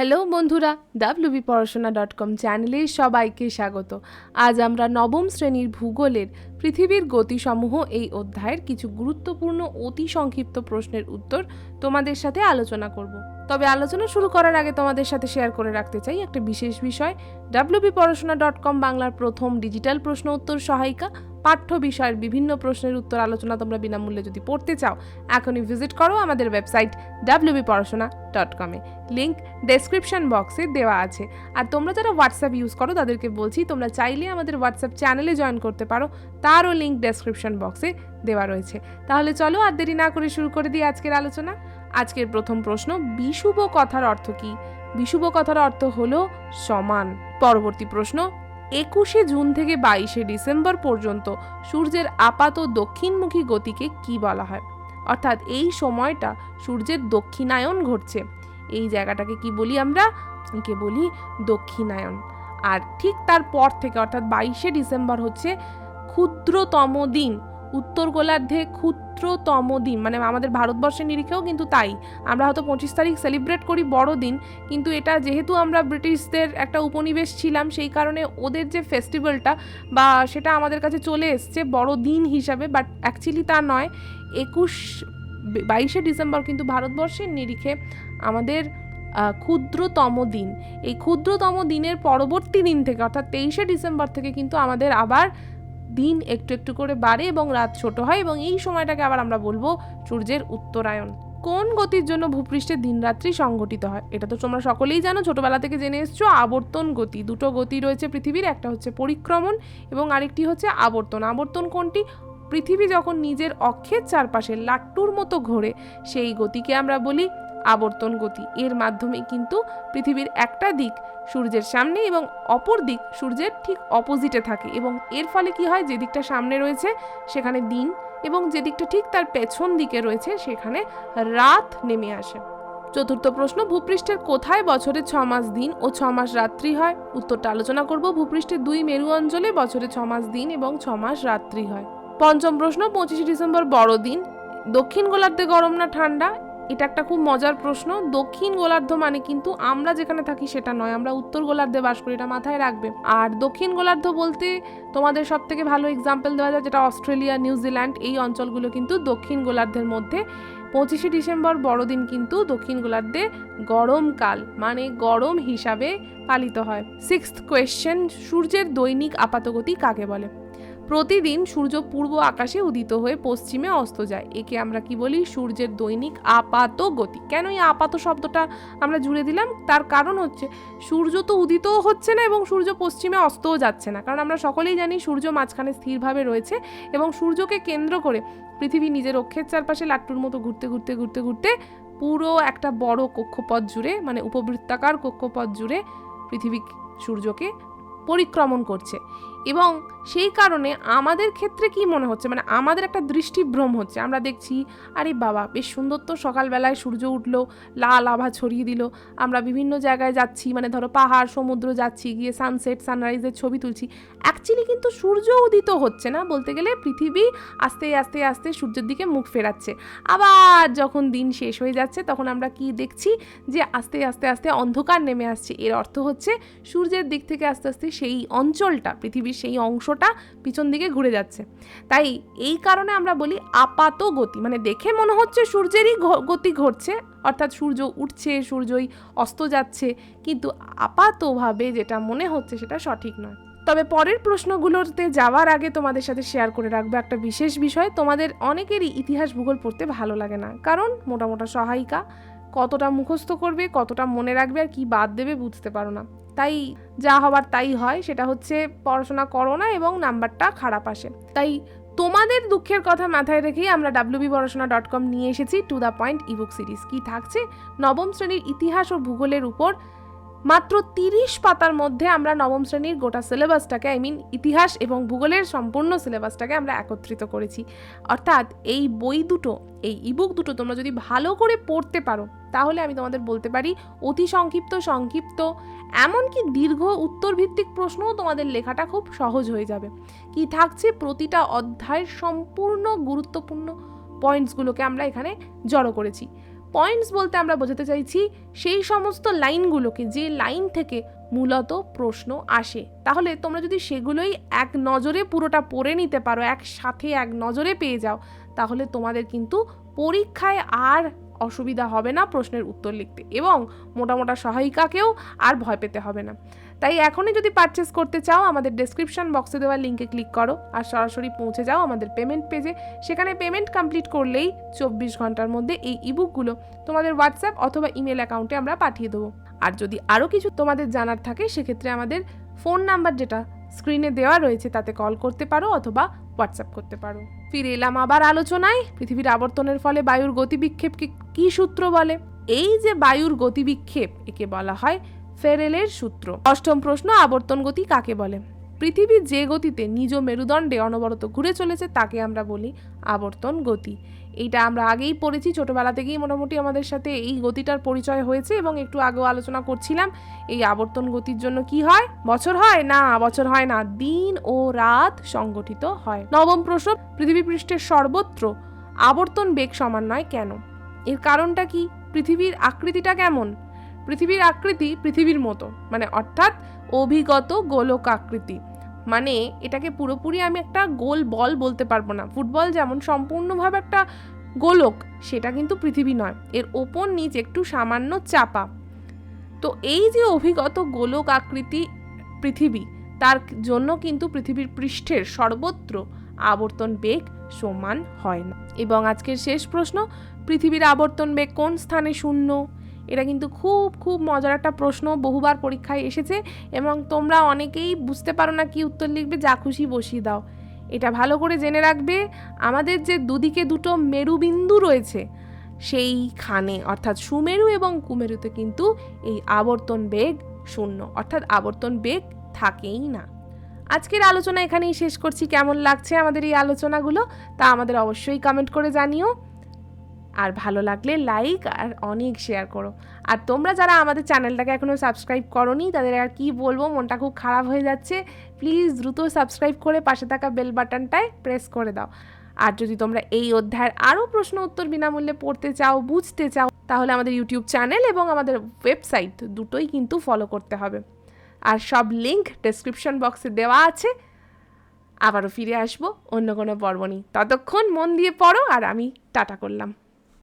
Hello বন্ধুরা WB Porashona dot com চ্যানেলে সবাইকে স্বাগত। আজ আমরা নবম শ্রেণির ভূগোলের পৃথিবীর গতিসমূহ এই অধ্যায়ের কিছু গুরুত্বপূর্ণ অতি সংক্ষিপ্ত প্রশ্নের উত্তর তোমাদের সাথে আলোচনা করব। তবে আলোচনা শুরু করার আগে তোমাদের সাথে শেয়ার করে রাখতে চাই একটা বিশেষ বিষয় ডাব্লিউবি পড়াশোনা ডট কম বাংলার প্রথম ডিজিটাল প্রশ্ন উত্তর সহায়িকা। পাঠ্য বিষয়ের বিভিন্ন প্রশ্নের উত্তর আলোচনা তোমরা বিনামূল্যে যদি পড়তে চাও, এখনই ভিজিট করো আমাদের website W B Porashona dot কমে লিঙ্ক ডেসক্রিপশন বক্সে দেওয়া আছে। আর তোমরা যারা হোয়াটসঅ্যাপ ইউজ করো, তাদেরকে বলছি, তোমরা চাইলে আমাদের হোয়াটসঅ্যাপ চ্যানেলে জয়েন করতে পারো। তারও লিঙ্ক ডেসক্রিপশন বক্সে দেওয়া রয়েছে। তাহলে চলো আর দেরি না করে শুরু করে দিই আজকের আলোচনা। আজকের প্রথম প্রশ্ন, বিশুভ কথার অর্থ কি? বিশুভ কথার অর্থ হলো সমান। পরবর্তী প্রশ্ন একুশে জুন থেকে বাইশে ডিসেম্বর পর্যন্ত সূর্যের আপাত দক্ষিণমুখী গতিকে কি বলা হয়? অর্থাৎ এই সময়টা সূর্যের দক্ষিণায়ন ঘটছে। এই জায়গাটাকে কি বলি আমরা? একে বলি দক্ষিণায়ন। আর ঠিক তারপর থেকে, অর্থাৎ বাইশে ডিসেম্বর হচ্ছে ক্ষুদ্রতম দিন। উত্তর গোলার্ধে ক্ষুদ্রতম দিন। মানে আমাদের ভারতবর্ষের নিরিখেও কিন্তু তাই। আমরা হয়তো পঁচিশ তারিখ সেলিব্রেট করি বড় দিন, কিন্তু এটা যেহেতু আমরা ব্রিটিশদের একটা উপনিবেশ ছিলাম, সেই কারণে ওদের যে ফেস্টিভ্যালটা বা সেটা আমাদের কাছে চলে এসছে বড় দিন হিসাবে বাট অ্যাকচুয়ালি তা নয়। একুশ বাইশে ডিসেম্বর কিন্তু ভারতবর্ষের নিরিখে আমাদের ক্ষুদ্রতম দিন। এই ক্ষুদ্রতম দিনের পরবর্তী দিন থেকে, অর্থাৎ তেইশে ডিসেম্বর থেকে কিন্তু আমাদের আবার দিন একটু একটু করে বাড়ে এবং রাত ছোট হয় এবং এই সময়টাকে আবার আমরা বলব সূর্যের উত্তরায়ণ। কোন গতির জন্য ভূপৃষ্ঠে দিনরাত্রি সংঘটিত হয়? এটা তো তোমরা সকলেই জানো, ছোটবেলা থেকে জেনে এসছো, আবর্তন গতি। দুটো গতি রয়েছে পৃথিবীর, একটা হচ্ছে পরিক্রমণ এবং আরেকটি হচ্ছে আবর্তন। আবর্তন কোনটি? পৃথিবী যখন নিজের অক্ষের চারপাশে লাট্টুর মতো ঘোরে, সেই গতিকে আমরা বলি আবর্তন গতি। এর মাধ্যমে কিন্তু পৃথিবীর একটা দিক সূর্যের সামনে এবং অপর দিক সূর্যের ঠিক অপোজিটে থাকে এবং এর ফলে কি হয়? যে দিকটা সামনে রয়েছে, সেখানে দিন এবং যে দিকটা ঠিক তার পেছন দিকে রয়েছে, সেখানে রাত নেমে আসে। চতুর্থ প্রশ্ন, ভূপৃষ্ঠের কোথায় বছরে ছ মাস দিন ও ছ মাস রাত্রি হয়? উত্তরটা আলোচনা করব। ভূপৃষ্ঠের দুই মেরু অঞ্চলে বছরে ছ মাস দিন এবং ছ মাস রাত্রি হয়। পঞ্চম প্রশ্ন, পঁচিশে ডিসেম্বর বড়দিন। দক্ষিণ গোলার্ধে গরম না ঠান্ডা? এটা একটা খুব মজার প্রশ্ন। দক্ষিণ গোলার্ধ মানে কিন্তু আমরা যেখানে থাকি সেটা নয়, আমরা উত্তর গোলার্ধে বাস করি, এটা মাথায় রাখবে। আর দক্ষিণ গোলার্ধ বলতে তোমাদের সব থেকে ভালো এক্সাম্পল দেওয়া যায় যেটা অস্ট্রেলিয়া নিউজিল্যান্ড এই অঞ্চলগুলো কিন্তু দক্ষিণ গোলার্ধের মধ্যে। পঁচিশে ডিসেম্বর বড়দিন কিন্তু দক্ষিণ গোলার্ধে গরমকাল মানে গরম হিসাবে পালিত হয়। সিক্সথ কোয়েশ্চেন সূর্যের দৈনিক আপাতগতি কাকে বলে? প্রতিদিন সূর্য পূর্ব আকাশে উদিত হয়ে পশ্চিমে অস্ত যায়। একে আমরা কি বলি? সূর্যের দৈনিক আপাত গতি কেন এই আপাত শব্দটা আমরা জুড়ে দিলাম? তার কারণ হচ্ছে, সূর্য তো উদিতও হচ্ছে না এবং সূর্য পশ্চিমে অস্তও যাচ্ছে না। কারণ আমরা সকলেই জানি সূর্য মাঝখানে স্থিরভাবে রয়েছে এবং সূর্যকে কেন্দ্র করে পৃথিবী নিজের অক্ষের চারপাশে লাট্টুর মতো ঘুরতে ঘুরতে ঘুরতে ঘুরতে পুরো একটা বড় কক্ষপথ জুড়ে মানে উপবৃত্তাকার কক্ষপথ জুড়ে পৃথিবী সূর্যকে পরিক্রমণ করছে। এবং সেই কারণে আমাদের ক্ষেত্রে কি মনে হচ্ছে? মানে আমাদের একটা দৃষ্টিভ্রম হচ্ছে। আমরা দেখছি, আরে বাবা, বেশ সুন্দর তো সকালবেলায় সূর্য উঠল, লাল আভা ছড়িয়ে দিল। আমরা বিভিন্ন জায়গায় যাচ্ছি মানে ধরো পাহাড়, সমুদ্র যাচ্ছি, গিয়ে সানসেট সানরাইজের ছবি তুলছি। অ্যাকচুয়ালি কিন্তু সূর্য উদিত হচ্ছে না বলতে গেলে পৃথিবী আস্তে আস্তে আস্তে সূর্যের দিকে মুখ ফেরাচ্ছে। আবার যখন দিন শেষ হয়ে যাচ্ছে, তখন আমরা কি দেখছি? যে আস্তে আস্তে আস্তে অন্ধকার নেমে আসছে। এর অর্থ হচ্ছে সূর্যের দিক থেকে আস্তে আস্তে সেই অঞ্চলটা পৃথিবীর সেই অংশটা পিছন দিকে ঘুরে যাচ্ছে। তাই এই কারণে আমরা বলি আপাত গতি। মানে দেখে মনে হচ্ছে সূর্যেরই গতি ঘটছে, অর্থাৎ সূর্য উঠছে, সূর্যই অস্ত যাচ্ছে, কিন্তু আপাতভাবে যেটা মনে হচ্ছে সেটা সঠিক নয়। তবে পরের প্রশ্নগুলোতে যাওয়ার আগে তোমাদের সাথে শেয়ার করে রাখব একটা বিশেষ বিষয়। তোমাদের অনেকেরই ইতিহাস ভূগোল পড়তে ভালো লাগে না, কারণ মোটা মোটা সহায়িকা, কতটা মুখস্থ করবে, কতটা মনে রাখবে আর কি বাদ দেবে বুঝতে পারো না। তাই যা হবার তাই হয়, সেটা হচ্ছে পড়াশোনা করো না এবং নাম্বারটা খারাপ আসে। তাই তোমাদের দুঃখের কথা মাথায় রেখেই আমরা ডাব্লিউবি পড়াশোনা ডট কম নিয়ে এসেছি to the point ebook series কি থাকছে? নবম শ্রেণির ইতিহাস ও ভূগোলের উপর মাত্র তিরিশ পাতার মধ্যে আমরা নবম শ্রেণির গোটা সিলেবাসটাকে আই মিন ইতিহাস এবং ভূগোলের সম্পূর্ণ সিলেবাসটাকে আমরা একত্রিত করেছি। অর্থাৎ এই বই দুটো, এই ইবুক দুটো তোমরা যদি ভালো করে পড়তে পারো, তাহলে আমি তোমাদের বলতে পারি অতি সংক্ষিপ্ত সংক্ষিপ্ত, এমনকি দীর্ঘ উত্তরভিত্তিক প্রশ্নও তোমাদের লেখাটা খুব সহজ হয়ে যাবে। কি থাকছে প্রতিটা অধ্যায়ের সম্পূর্ণ গুরুত্বপূর্ণ পয়েন্টসগুলোকে আমরা এখানে জড়ো করেছি। পয়েন্টস বলতে আমরা বোঝাতে চাইছি সেই সমস্ত লাইনগুলোকে যে লাইন থেকে মূলত প্রশ্ন আসে। তাহলে তোমরা যদি সেগুলোই এক নজরে পুরোটা পড়ে নিতে পারো, একসাথে এক নজরে পেয়ে যাও, তাহলে তোমাদের কিন্তু পরীক্ষায় আর অসুবিধা হবে না প্রশ্নের উত্তর লিখতে এবং মোটা মোটা সহায়িকাকেও আর ভয় পেতে হবে না। তাই এখনই যদি পারচেস করতে চাও, আমাদের ডেসক্রিপশন বক্সে দেওয়া লিঙ্কে ক্লিক করো আর সরাসরি পৌঁছে যাও আমাদের পেমেন্ট পেজে সেখানে পেমেন্ট কমপ্লিট করলেই চব্বিশ ঘণ্টার মধ্যে এই ইবুকগুলো তোমাদের হোয়াটসঅ্যাপ অথবা ইমেল অ্যাকাউন্টে আমরা পাঠিয়ে দেবো। আর যদি আরও কিছু তোমাদের জানার থাকে, সেক্ষেত্রে আমাদের ফোন নাম্বার যেটা স্ক্রিনে দেওয়া রয়েছে, তাতে কল করতে পারো অথবা হোয়াটসঅ্যাপ করতে পারো। ফিরে এলাম আবার আলোচনায়। পৃথিবীর আবর্তনের ফলে বায়ুর গতিবিক্ষেপকে কি সূত্র বলে? এই যে বায়ুর গতিবিক্ষেপ, একে বলা হয় ফেরেলের সূত্র। অষ্টম প্রশ্ন, আবর্তন গতি কাকে বলে? পৃথিবী যে গতিতে নিজ মেরুদণ্ডে অনবরত ঘুরে চলেছে, তাকে আমরা বলি আবর্তন গতি। এইটা আমরা আগেই পড়েছি, ছোটবেলা থেকেই মোটামুটি আমাদের সাথে এই গতিটার পরিচয় হয়েছে এবং একটু আগেও আলোচনা করছিলাম, এই আবর্তন গতির জন্য কি হয়? বছর হয়? না, বছর হয় না, দিন ও রাত সংগঠিত হয়। নবম প্রশ্ন, পৃথিবী পৃষ্ঠের সর্বত্র আবর্তন বেগ সমান নয় কেন? এর কারণটা কি? পৃথিবীর আকৃতিটা কেমন? পৃথিবীর আকৃতি পৃথিবীর মতো। মানে অর্থাৎ অভিগত গোলক আকৃতি। মানে এটাকে পুরোপুরি আমি একটা গোল বল বলতে পারব না। ফুটবল যেমন সম্পূর্ণভাবে একটা গোলক, সেটা কিন্তু পৃথিবী নয়। এর ওপর নিচ একটু সামান্য চাপা। তো এই যে অভিগত গোলক আকৃতি পৃথিবী, তার জন্য কিন্তু পৃথিবীর পৃষ্ঠের সর্বত্র আবর্তন বেগ সমান হয় না। এবং আজকের শেষ প্রশ্ন, পৃথিবীর আবর্তন বেগ কোন স্থানে শূন্য? এটা কিন্তু খুব খুব মজার একটা প্রশ্ন, বহুবার পরীক্ষায় এসেছে এবং তোমরা অনেকেই বুঝতে পারো না কি উত্তর লিখবে, যা খুশি বসিয়ে দাও। এটা ভালো করে জেনে রাখবে, আমাদের যে দুদিকে দুটো মেরুবিন্দু রয়েছে, সেইখানে, অর্থাৎ সুমেরু এবং কুমেরুতে কিন্তু এই আবর্তন বেগ শূন্য, অর্থাৎ আবর্তন বেগ থাকেই না। আজকের আলোচনা এখানেই শেষ করছি। কেমন লাগছে আমাদের এই আলোচনাগুলো তা আমাদের অবশ্যই কমেন্ট করে জানিও। আর ভালো লাগলে লাইক আর অনেক শেয়ার করো। আর তোমরা যারা আমাদের চ্যানেলটাকে এখনও সাবস্ক্রাইব করনি, তাদের আর কি বলব, মনটা খুব খারাপ হয়ে যাচ্ছে। প্লিজ দ্রুত সাবস্ক্রাইব করে পাশে থাকা বেল বাটনটায় প্রেস করে দাও। আর যদি তোমরা এই অধ্যায়ের আরও প্রশ্ন উত্তর বিনামূল্যে পড়তে চাও, বুঝতে চাও, তাহলে আমাদের ইউটিউব চ্যানেল এবং আমাদের ওয়েবসাইট দুটোই কিন্তু ফলো করতে হবে। আর সব লিঙ্ক ডেসক্রিপশন বক্সে দেওয়া আছে। আবারও ফিরে আসব অন্য কোনো পর্ব নেই ততক্ষণ মন দিয়ে পড়ো আর আমি টাটা করলাম।